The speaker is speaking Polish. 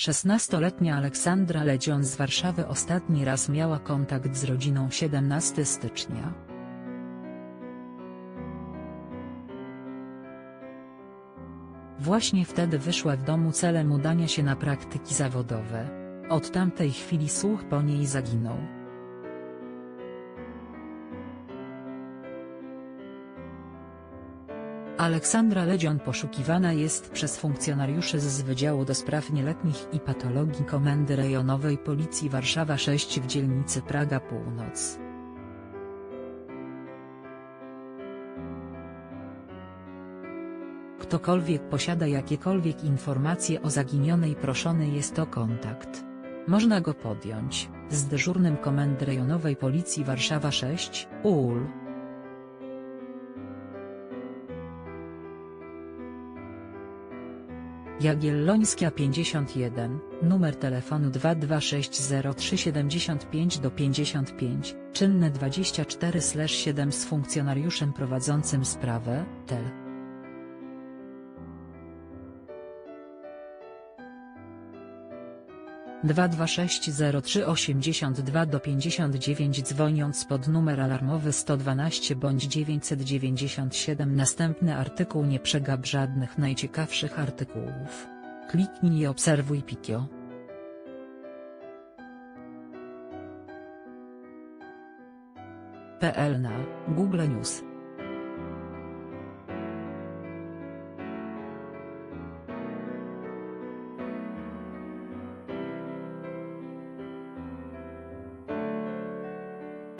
16-letnia Aleksandra Ledzion z Warszawy ostatni raz miała kontakt z rodziną 17 stycznia. Właśnie wtedy wyszła w domu celem udania się na praktyki zawodowe. Od tamtej chwili słuch po niej zaginął. Aleksandra Ledzion poszukiwana jest przez funkcjonariuszy z Wydziału do Spraw Nieletnich i Patologii Komendy Rejonowej Policji Warszawa 6 w dzielnicy Praga Północ. Ktokolwiek posiada jakiekolwiek informacje o zaginionej proszony jest o kontakt. Można go podjąć, z dyżurnym Komendy Rejonowej Policji Warszawa 6, UL. Jagiellońska 51, numer telefonu 2260375 do 55, czynne 24/7 z funkcjonariuszem prowadzącym sprawę, tel. Dwa dwa sześć zero trzy osiemdziesiąt dwa do pięćdziesiąt dziewięć dzwoniąc pod numer alarmowy 112 bądź 997 Następny artykuł Nie przegap żadnych najciekawszych artykułów. Kliknij i obserwuj Pikio. PL na Google News